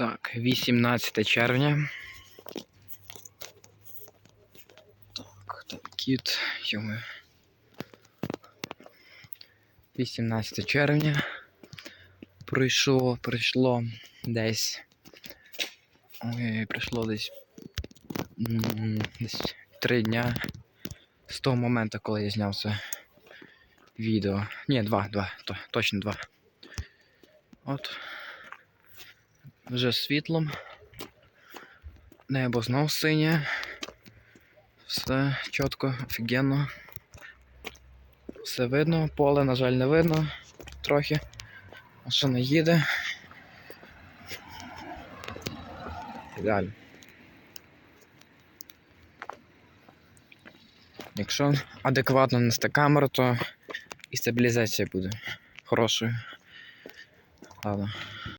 Так, 18 червня. Так, там кіт, йому. 18 червня. Пройшло, пройшло десь. Ой, пройшло десь. Десь 3 дня з того моменту, коли я зняв це відео. Ні, два, два, то, точно два. От. Вже світлом. Небо знов синє. Все чітко, офігенно. Все видно, поле, на жаль, не видно трохи. Машина їде. Ідеально. Якщо адекватно нести камеру, то і стабілізація буде хорошою. Ладно.